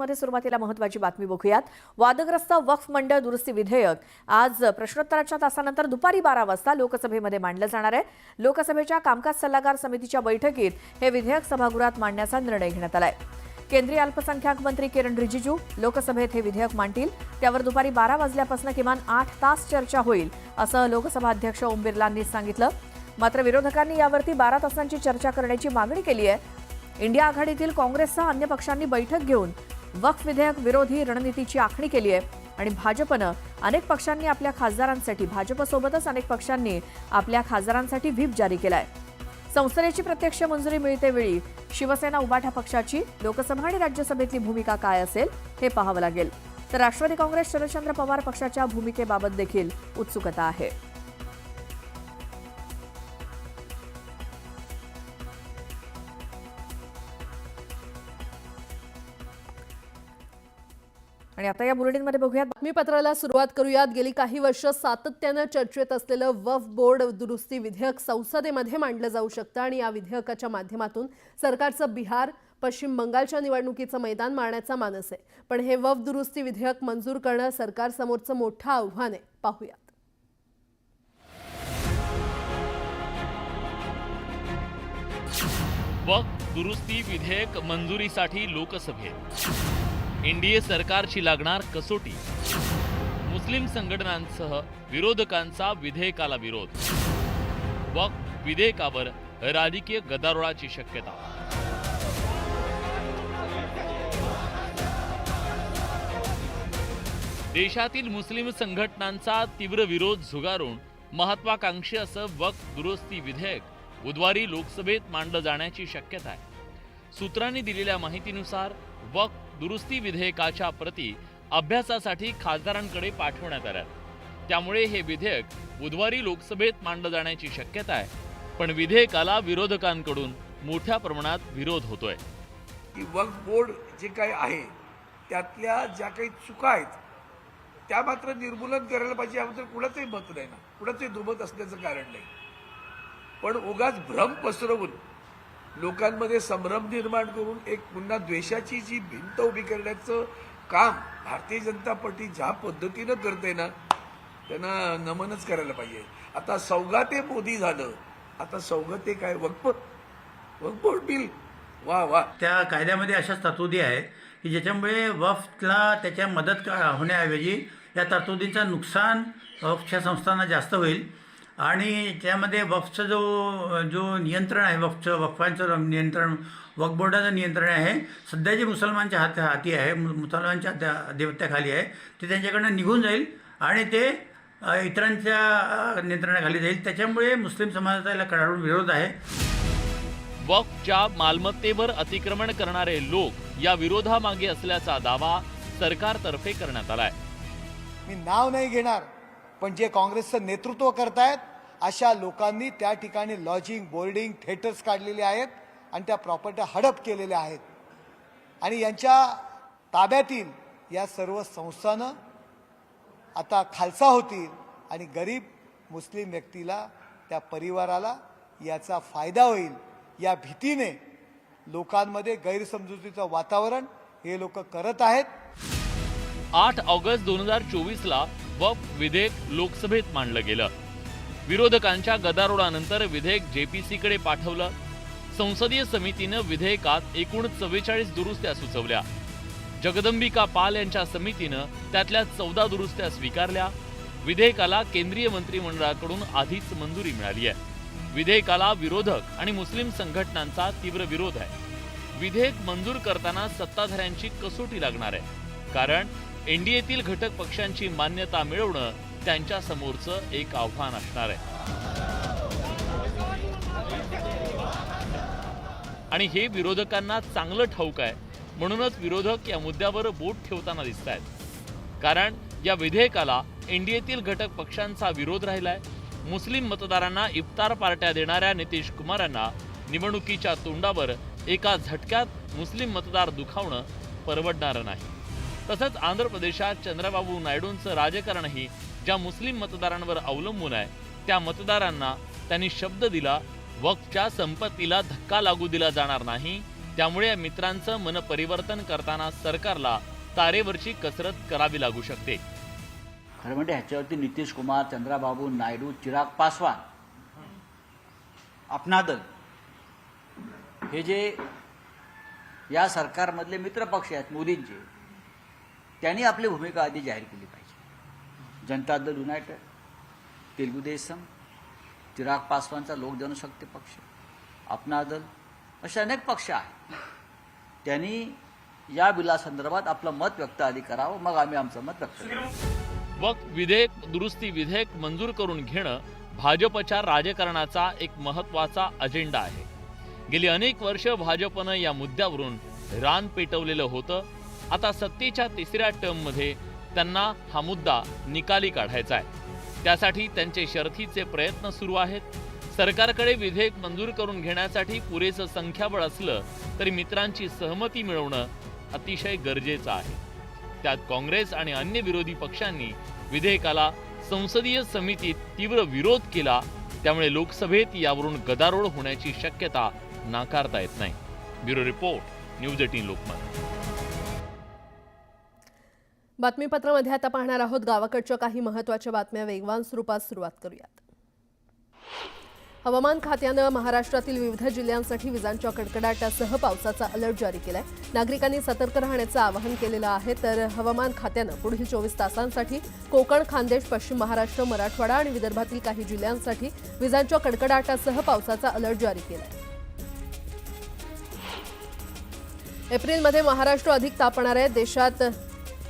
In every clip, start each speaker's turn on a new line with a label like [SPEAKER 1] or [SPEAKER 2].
[SPEAKER 1] मध्ये सुरुवातीला महत्वाची बातमी बघूयात. वादग्रस्त वक्फ मंडळ दुरुस्ती विधेयक आज प्रश्नोत्तराच्या तासानंतर दुपारी बारा वाजता लोकसभेमध्ये मांडलं जाणार आहे. लोकसभेच्या कामकाज सल्लागार समितीच्या बैठकीत हे विधेयक सभागृहात मांडण्याचा निर्णय घेण्यात आलाय. केंद्रीय अल्पसंख्याक मंत्री किरण रिजिजू लोकसभेत हे विधेयक मांडतील. त्यावर दुपारी बारा वाजल्यापासून किमान आठ तास चर्चा होईल असं लोकसभा अध्यक्ष ओम बिर्लांनी सांगितलं. मात्र विरोधकांनी यावरती बारा तासांची चर्चा करण्याची मागणी केली आहे. इंडिया आघाडीतील काँग्रेससह अन्य पक्षांनी बैठक घेऊन वक्फ विधेयक विरोधी रणनीतीची आखणी केली आहे आणि भाजपनं अनेक पक्षांनी आपल्या खासदारांसाठी भाजपसोबतच अनेक पक्षांनी आपल्या खासदारांसाठी व्हीप जारी केलाय. संसदेची प्रत्यक्ष मंजुरी मिळतेवेळी शिवसेना उबाठा पक्षाची लोकसभा आणि राज्यसभेतली भूमिका काय असेल हे पाहावं लागेल. तर राष्ट्रवादी काँग्रेस शरदचंद्र पवार पक्षाच्या भूमिकेबाबत देखील उत्सुकता आहे. आणि आता या बुलेटिनमध्ये बघूयात.
[SPEAKER 2] बातमीपत्राला सुरुवात करूयात. गेली काही वर्ष सातत्यानं चर्चेत असलेलं वफ बोर्ड दुरुस्ती विधेयक संसदेमध्ये मांडलं जाऊ शकतं आणि या विधेयकाच्या माध्यमातून सरकारचं बिहार पश्चिम बंगालच्या निवडणुकीचं मैदान मारण्याचा मानस आहे. पण हे वफ दुरुस्ती विधेयक मंजूर करणं सरकारसमोरचं मोठं आव्हान आहे. पाहूयात.
[SPEAKER 3] वक्फ दुरुस्ती विधेयक मंजुरीसाठी लोकसभेत. एनडीए सरकारची लागणार कसोटी? मुस्लिम संघटनांसह विरोधकांचा विधेयकाला विरोध. वक्फ विधेयकावर राजकीय गदारोळाची शक्यता. देशातील मुस्लिम संघटनांचा तीव्र विरोध झुगारून महत्वाकांक्षी असं वक्फ दुरुस्ती विधेयक बुधवारी लोकसभेत मांडलं जाण्याची शक्यता आहे. सूत्रांनी दिलेल्या माहितीनुसार वक्फ दुरुस्ती विधेयकाच्या प्रती अभ्यासासाठी खासदारांकडे पाठवण्यात आल्या. त्यामुळे हे विधेयक बुधवारी लोकसभेत मांडलं जाण्याची शक्यता आहे. पण विधेयकाला विरोधकांकडून मोठ्या प्रमाणात विरोध होतोय.
[SPEAKER 4] की वक्फ बोर्ड जे काही आहे त्यातल्या ज्या काही चुका आहेत त्या मात्र निर्मूलन करायला पाहिजे याबद्दल कुणाचंही मत नाही ना. कुणाचंही दुमत असण्याचं कारण नाही. पण उगाच भ्रम पसरवून लोकांमध्ये संभ्रम निर्माण करून एक पुन्हा द्वेषाची जी भिंत उभी करण्याचं काम भारतीय जनता पार्टी ज्या पद्धतीनं करते ना त्यांना नमनच करायला पाहिजे. आता सौगाते मोदी झालं. आता सौगाते काय? वक्फ वक्फ बिल. वा वा.
[SPEAKER 5] त्या कायद्यामध्ये अशाच तरतुदी आहेत की ज्याच्यामुळे वफला त्याच्या मदत का- होण्याऐवजी या तरतुदींचं नुकसान वफच्या संस्थांना जास्त होईल. आणि त्यामध्ये वफचं जो जो नियंत्रण आहे वफचं वक्फांचं नियंत्रण वक्फ बोर्डाचं नियंत्रण आहे. सध्या जे मुसलमानच्या हात हाती आहे मु- मुसलमानच्या त्या देवत्याखाली आहे ते त्यांच्याकडनं निघून जाईल आणि ते इतरांच्या नियंत्रणाखाली जाईल. त्याच्यामुळे मुस्लिम समाजाचा याला कडाडून विरोध आहे.
[SPEAKER 3] वक्फच्या मालमत्तेवर अतिक्रमण करणारे लोक या विरोधामागे असल्याचा दावा सरकारतर्फे करण्यात आलाय.
[SPEAKER 6] मी नाव नाही घेणार. पण जे काँग्रेसचं नेतृत्व करतायत अशा लोकांनी त्या ठिकाणी लॉजिंग बोर्डिंग थिएटर्स काढलेले आहेत आणि त्या प्रॉपर्ट्या हडप केलेल्या आहेत. आणि यांच्या ताब्यातील या सर्व संस्थानं आता खालसा होतील आणि गरीब मुस्लिम व्यक्तीला त्या परिवाराला याचा फायदा होईल. या भीतीने लोकांमध्ये गैरसमजुतीचं वातावरण हे लोक करत आहेत.
[SPEAKER 3] आठ ऑगस्ट दोन हजार चोवीसला ला विधेयक लोकसभेत मांडलं गेलं. विरोधकांच्या गदारोळानंतर विधेयक जेपीसीकडे पाठवलं. संसदीय समितीनं विधेयकात एकूण चव्वेचाळीस दुरुस्त्या सुचवल्या. जगदंबिका पाल यांच्या समितीनं त्यातल्या चौदा दुरुस्त्या स्वीकारल्या. विधेयकाला केंद्रीय मंत्रिमंडळाकडून आधीच मंजुरी मिळाली आहे. विधेयकाला विरोधक आणि मुस्लिम संघटनांचा तीव्र विरोध आहे. विधेयक मंजूर करताना सत्ताधाऱ्यांची कसोटी लागणार आहे. कारण एनडीएतील घटक पक्षांची मान्यता मिळवणं त्यांच्या समोरचं एक आव्हान असणार आहे. आणि हे विरोधकांना चांगलं ठाऊक आहे. म्हणूनच विरोधक या मुद्द्यावर बोट ठेवताना दिसत आहेत कारण या विधेयकाला एनडीएतील घटक पक्षांचा विरोध राहिलाय. मुस्लिम मतदारांना इफ्तार पार्ट्या देणाऱ्या नितीश कुमार यांना निवडणुकीच्या तोंडावर एका झटक्यात मुस्लिम मतदार दुखावणं परवडणारं नाही. तसंच आंध्र प्रदेशात चंद्रबाबू नायडूंचं राजकारणही ज्या मुस्लिम मतदारांवर अवलंबून आहे त्या मतदारांना त्यांनी शब्द दिला वक्फच्या संपत्तीला धक्का लागू दिला जाणार नाही त्यामुळे या मित्रांचं मनपरिवर्तन करताना सरकारला तारेवरची कसरत करावी लागू शकते.
[SPEAKER 7] खरं म्हणजे ह्याच्यावरती नितीश कुमार चंद्राबाबू नायडू चिराग पासवान अपना दल हे जे या सरकारमधले मित्रपक्ष आहेत मोदींचे त्यांनी आपली भूमिका आधी जाहीर केली पाहिजे. जनता दल युनायटेड तेलगू देसम चिराग पासवानचा लोक जनशक्ती पक्ष अपना दल असे अनेक पक्ष आहेत. त्यांनी या बिलासंदर्भात आपलं मत व्यक्त आधी करावं मग आम्ही आमचं मत व्यक्त करू.
[SPEAKER 3] मग विधेयक दुरुस्ती विधेयक मंजूर करून घेणं भाजपच्या राजकारणाचा एक महत्त्वाचा अजेंडा आहे. गेली अनेक वर्ष भाजपनं या मुद्द्यावरून रान पेटवलेलं होतं. आता सत्तेच्या तिसऱ्या टर्ममध्ये त्यांना हा मुद्दा निकाली काढायचा आहे. त्यासाठी त्यांचे शर्थीचे प्रयत्न सुरू आहेत. सरकारकडे विधेयक मंजूर करून घेण्यासाठी पुरेसं संख्याबळ असलं तरी मित्रांची सहमती मिळवणं अतिशय गरजेचं आहे. त्यात काँग्रेस आणि अन्य विरोधी पक्षांनी विधेयकाला संसदीय समितीत तीव्र विरोध केला त्यामुळे लोकसभेत यावरून गदारोळ होण्याची शक्यता नाकारता येत नाही. Bureau report news eighteen Lokmat.
[SPEAKER 2] बातमीपत्रामध्ये आता पाहणार आहोत गावाकडच्या काही महत्त्वाच्या बातम्या. वेगवान स्वरूपात सुरुवात करूयात. हवामान खात्यानं महाराष्ट्रातील विविध जिल्ह्यांसाठी विजांच्या कडकडाटासह पावसाचा अलर्ट जारी केलाय. नागरिकांनी सतर्क राहण्याचं आवाहन केलेलं आहे तर हवामान खात्यानं पुढील चोवीस तासांसाठी कोकण खानदेश पश्चिम महाराष्ट्र मराठवाडा आणि विदर्भातील काही जिल्ह्यांसाठी विजांच्या कडकडाटासह पावसाचा अलर्ट जारी केलाय. एप्रिलमध्ये महाराष्ट्र अधिक तापणार आहे. देशात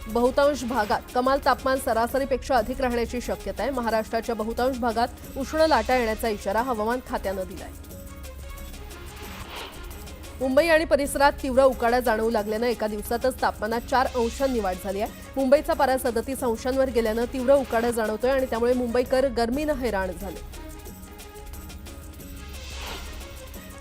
[SPEAKER 2] बहुतांश भागात कमाल तापमान सरासरीपेक्षा अधिक राहण्याची शक्यता आहे. महाराष्ट्राच्या बहुतांश भागात उष्ण लाटा येण्याचा इशारा हवामान खात्यानं दिलाय. मुंबई आणि परिसरात तीव्र उकाडा जाणवू लागल्यानं एका दिवसातच तापमानात चार अंशांनी वाढ झाली आहे. मुंबईचा पारा सदतीस अंशांवर गेल्यानं तीव्र उकाडा जाणवतोय आणि त्यामुळे मुंबईकर गरमीनं हैराण झाले.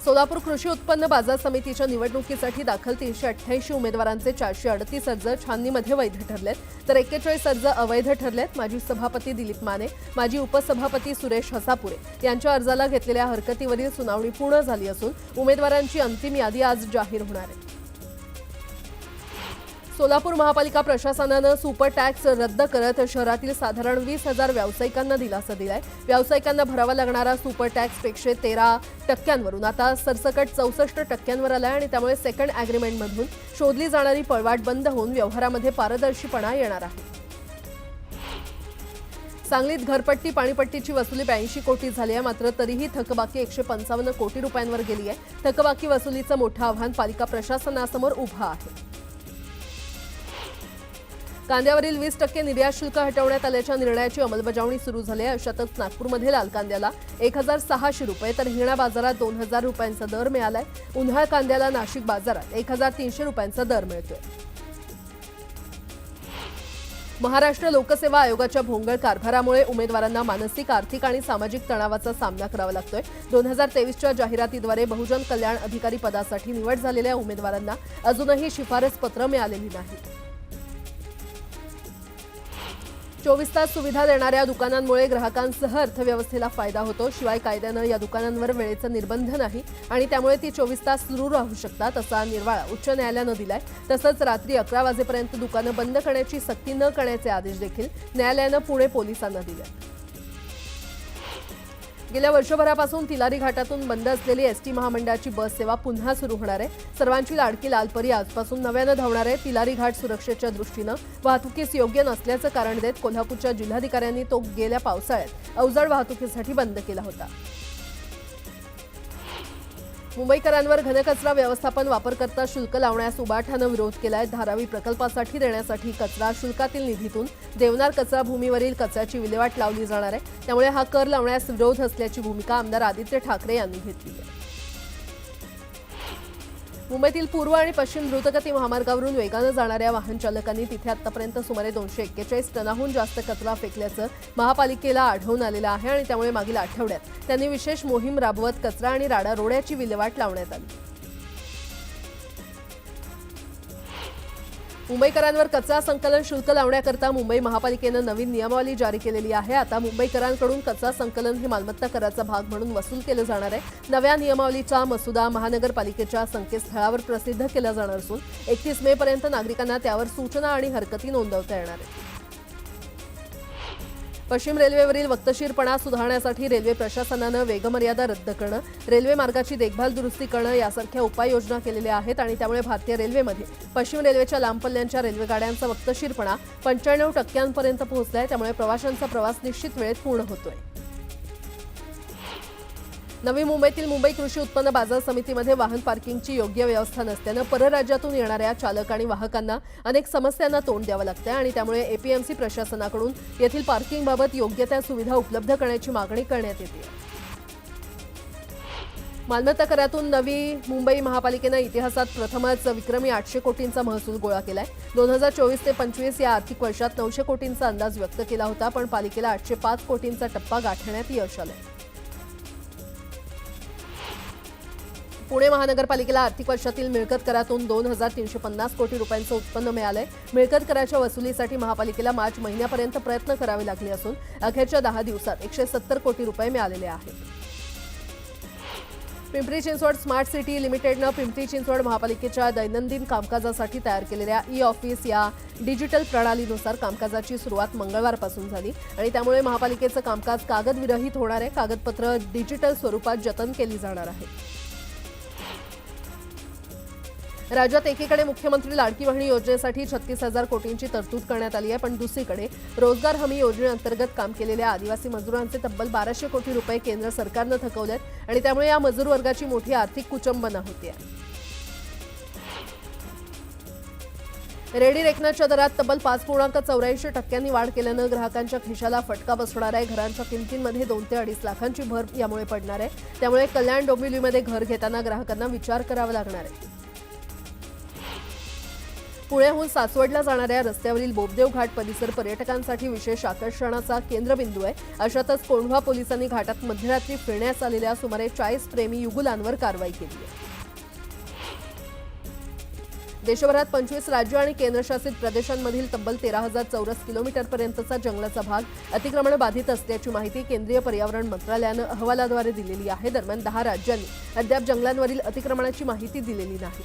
[SPEAKER 2] सोलापूर कृषी उत्पन्न बाजार समितीच्या निवडणुकीसाठी दाखल तीनशे अठ्ठ्याऐंशी उमेदवारांचे चारशे अडतीस अर्ज छाननीमध्ये वैध ठरलेत. तर एक्केचाळीस अर्ज अवैध ठरलेत माजी सभापती दिलीप माने माजी उपसभापती सुरेश हसापुरे यांच्या अर्जाला घेतलेल्या हरकतीवरील सुनावणी पूर्ण झाली असून उमेदवारांची अंतिम यादी आज जाहीर होणार आहे. सोलापूर महापालिका प्रशासनानं सुपर टॅक्स रद्द करत शहरातील साधारण वीस हजार व्यावसायिकांना दिलासा दिलाय. व्यावसायिकांना भरावा लागणारा सुपर टॅक्स एकशे तेरा टक्क्यांवरून. आता सरसकट चौसष्ट टक्क्यांवर आलाय आणि त्यामुळे सेकंड अॅग्रीमेंटमधून शोधली जाणारी पळवाट बंद होऊन व्यवहारामध्ये पारदर्शीपणा येणार आहे. सांगलीत घरपट्टी पाणीपट्टीची वसुली ब्याऐंशी कोटी झाली आहे मात्र तरीही थकबाकी एकशे पंचावन्न कोटी रुपयांवर गेली आहे. थकबाकी वसुलीचं मोठं आव्हान पालिका प्रशासनासमोर उभं आहे. कांद्यावरील वीस टक्के निर्यात शुल्क हटवण्यात आल्याच्या निर्णयाची अंमलबजावणी सुरू झाली आहे. अशातच नागपूरमध्ये लाल कांद्याला एक हजार सहाशे रुपये तर हिंगणा बाजारात दोन हजार रुपयांचा दर मिळालाय. उन्हाळ कांद्याला नाशिक बाजारात एक हजार तीनशे रुपयांचा दर मिळतोय. महाराष्ट्र लोकसेवा आयोगाच्या भोंगळ कारभारामुळे उमेदवारांना मानसिक आर्थिक आणि सामाजिक तणावाचा सामना करावा लागतोय. दोन हजार तेवीसच्या जाहिरातीद्वारे बहुजन कल्याण अधिकारी पदासाठी निवड झालेल्या उमेदवारांना अजूनही शिफारस पत्र मिळालेली नाही. चोवीस तास सुविधा देणाऱ्या दुकानांमुळे ग्राहकांसह अर्थव्यवस्थेला फायदा होतो. शिवाय कायद्यानं या दुकानांवर वेळेचं निर्बंध नाही आणि त्यामुळे ती चोवीस तास सुरू राहू शकतात असा निर्वाळा उच्च न्यायालयानं दिलाय. तसंच रात्री अकरा वाजेपर्यंत दुकानं बंद करण्याची सक्ती न करण्याचे आदेश देखील न्यायालयानं पुणे पोलिसांना दिले गेल्या वर्षभरापासून तिलारी घाटातून बंद असलेली एसटी महामंडळाची बस सेवा पुन्हा सुरू होणार आहे. सर्वांची लाडकी लालपरी आजपासून नव्यानं धावणार आहे. तिलारी घाट सुरक्षेच्या दृष्टीनं वाहतुकीस योग्य नसल्याचं कारण देत कोल्हापूरच्या जिल्हाधिकाऱ्यांनी तो गेल्या पावसाळ्यात अवजड वाहतुकीसाठी बंद केला होता. मुंबईकरांवर घनकचरा व्यवस्थापन वापरकर्ता शुल्क लावण्यास उबाठानं विरोध केलाय. धारावी प्रकल्पासाठी देण्यासाठी कचरा शुल्कातील निधीतून देवनार कचरा भूमीवरील कचऱ्याची विल्हेवाट लावली जाणार आहे. त्यामुळे हा कर लावण्यास विरोध असल्याची भूमिका आमदार आदित्य ठाकरे यांनी घेतली आहे. मुंबईतील पूर्व आणि पश्चिम द्रुतगती महामार्गावरून वेगानं जाणाऱ्या वाहन चालकांनी तिथे आतापर्यंत सुमारे दोनशे एक्केचाळीस टनाहून जास्त कचरा फेकल्याचं महापालिकेला आढळून आलेलं आहे आणि त्यामुळे मागील आठवड्यात त्यांनी विशेष मोहीम राबवत कचरा आणि राडा रोड्याची विल्हेवाट लावण्यात आली. मुंबईकरांवर कचरा संकलन शुल्क लावण्याकरता मुंबई महापालिकेनं नवीन नियमावली जारी केलेली आहे. आता मुंबईकरांकडून कचरा संकलन हे मालमत्ता कराचा भाग म्हणून वसूल केलं जाणार आहे. नव्या नियमावलीचा मसुदा महानगरपालिकेच्या संकेतस्थळावर प्रसिद्ध केला जाणार असून एकतीस मे पर्यंत नागरिकांना त्यावर सूचना आणि हरकती नोंदवता येणार आहेत. पश्चिम रेल्वेवरील वक्तशीरपणा सुधारण्यासाठी रेल्वे प्रशासनानं वेगमर्यादा रद्द करणं रेल्वे मार्गाची देखभाल दुरुस्ती करणं यासारख्या उपाययोजना केलेल्या आहेत आणि त्यामुळे भारतीय रेल्वेमध्ये पश्चिम रेल्वेच्या लांब पल्ल्यांच्या रेल्वेगाड्यांचा वक्तशीरपणा पंच्याण्णव टक्क्यांपर्यंत पोहोचलाय. त्यामुळे प्रवाशांचा प्रवास निश्चित वेळेत पूर्ण होतोय. नवी मुंबईतील मुंबई कृषी उत्पन्न बाजार समितीमध्ये वाहन पार्किंगची योग्य व्यवस्था नसल्यानं परराज्यातून येणाऱ्या चालक आणि वाहकांना अनेक समस्यांना तोंड द्यावं लागतंय आणि त्यामुळे एपीएमसी प्रशासनाकडून येथील पार्किंगबाबत योग्य त्या सुविधा उपलब्ध करण्याची मागणी करण्यात येते. मालमत्ता करातून नवी मुंबई महापालिकेनं इतिहासात प्रथमच विक्रमी आठशे कोटींचा महसूल गोळा केलाय. दोन हजार चोवीस ते पंचवीस या आर्थिक वर्षात नऊशे कोटींचा अंदाज व्यक्त केला होता पण पालिकेला आठशे पाच कोटींचा टप्पा गाठण्यात यश आलंय. पुणे महानगरपालिकेला आर्थिक वर्षातील मिळकत करातून दोन हजार तीनशे पन्नास कोटी रुपयांचं उत्पन्न मिळालंय. मिळकत कराच्या वसुलीसाठी महापालिकेला मार्च महिन्यापर्यंत प्रयत्न करावे लागले असून अखेरच्या दहा दिवसात एकशे सत्तर कोटी रुपये मिळालेले आहेत. पिंपरी चिंचवड स्मार्ट सिटी लिमिटेडनं पिंपरी चिंचवड महापालिकेच्या दैनंदिन कामकाजासाठी तयार केलेल्या ई ऑफिस या डिजिटल प्रणालीनुसार कामकाजाची सुरुवात मंगळवारपासून झाली आणि त्यामुळे महापालिकेचं कामकाज कागदविरहित होणार आहे. कागदपत्र डिजिटल स्वरूपात जतन केली जाणार आहेत राज्यात एकीकडे मुख्यमंत्री लाडकी बहिणी योजनेसाठी छत्तीस हजार कोटींची तरतूद करण्यात आली आहे पण दुसरीकडे रोजगार हमी योजनेअंतर्गत काम केलेल्या आदिवासी मजुरांचे तब्बल बाराशे कोटी रुपये केंद्र सरकारनं थकवलेत आणि त्यामुळे या मजूर वर्गाची मोठी आर्थिक कुचंबना होते रेडी रेखनाच्या दरात तब्बल पाच पूर्णांक चौऱ्याऐंशी टक्क्यांनी वाढ केल्यानं ग्राहकांच्या खिशाला फटका बसणार आहे. घरांच्या किमतींमध्ये दोन ते अडीच लाखांची भर यामुळे पडणार आहे. त्यामुळे कल्याण डोंबिवलीमध्ये घर घेताना ग्राहकांना विचार करावा लागणार आहे. पुण्याहून सासवडला जाणाऱ्या रस्त्यावरील बोबदेव घाट परिसर पर्यटकांसाठी विशेष आकर्षणाचा केंद्रबिंदू आहे. अशातच कोंढवा पोलिसांनी घाटात मध्यरात्री फिरण्यास आलेल्या सुमारे चाळीस प्रेमी युगुलांवर कारवाई केली आहे. देशभरात पंचवीस राज्य आणि केंद्रशासित प्रदेशांमधील तब्बल तेरा हजार चौरस किलोमीटरपर्यंतचा जंगलाचा भाग अतिक्रमण बाधित असल्याची माहिती केंद्रीय पर्यावरण मंत्रालयानं अहवालाद्वारे दिलेली आहे. दरम्यान दहा राज्यांनी अद्याप जंगलांवरील अतिक्रमणाची माहिती दिलेली नाही.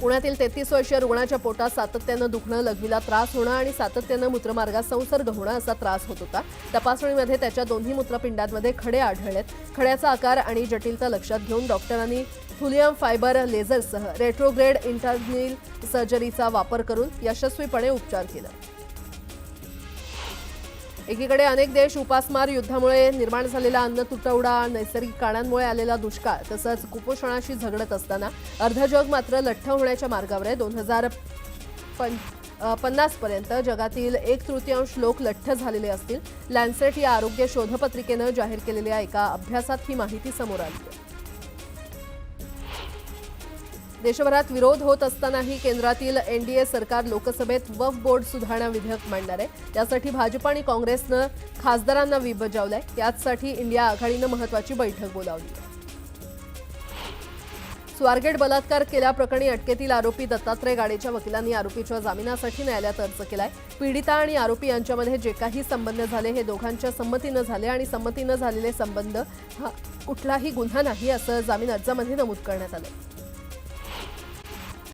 [SPEAKER 2] पुण्यातील तेहतीस वर्षीय रुग्णाच्या पोटात सातत्यानं दुखणं लघवीला त्रास होणं आणि सातत्यानं मूत्रमार्गात संसर्ग होणं असा त्रास होत होता. तपासणीमध्ये त्याच्या दोन्ही मूत्रपिंडांमध्ये खडे आढळलेत. खड्याचा आकार आणि जटिलता लक्षात घेऊन डॉक्टरांनी थुलियम फायबर लेझरसह रेट्रोग्रेड इंटर्निल सर्जरीचा वापर करून यशस्वीपणे उपचार केला. एकीकडे अनेक देश उपासमार युद्धामुळे निर्माण झालेला अन्न तुटवडा नैसर्गिक कारणांमुळे आलेला दुष्काळ तसंच कुपोषणाशी झगडत असताना अर्ध जग मात्र लठ्ठ होण्याच्या मार्गावर आहे. दोन हजार पं पन्नासपर्यंत जगातील एक तृतीयांश लोक लठ्ठ झालेले असतील. लॅन्सेट या आरोग्य शोधपत्रिकेनं जाहीर केलेल्या एका अभ्यासात ही माहिती समोर आली आहे. देशभरात विरोध होत असतानाही केंद्रातील एनडीए सरकार लोकसभेत वफ बोर्ड सुधारणा विधेयक मांडणार आहे. त्यासाठी भाजप आणि काँग्रेसनं खासदारांना व्हीप बजावलाय. याचसाठी इंडिया आघाडीनं महत्वाची बैठक बोलावली आहे. स्वारगेट बलात्कार केल्याप्रकरणी अटकेतील आरोपी दत्तात्रय गाडेच्या वकिलांनी आरोपीच्या जामिनासाठी न्यायालयात अर्ज केलाय. पीडिता आणि आरोपी यांच्यामध्ये जे काही संबंध झाले हे दोघांच्या संमतीनं झाले आणि संमतीनं झालेले संबंध हा कुठलाही गुन्हा नाही असं जामीन अर्जामध्ये नमूद करण्यात आलं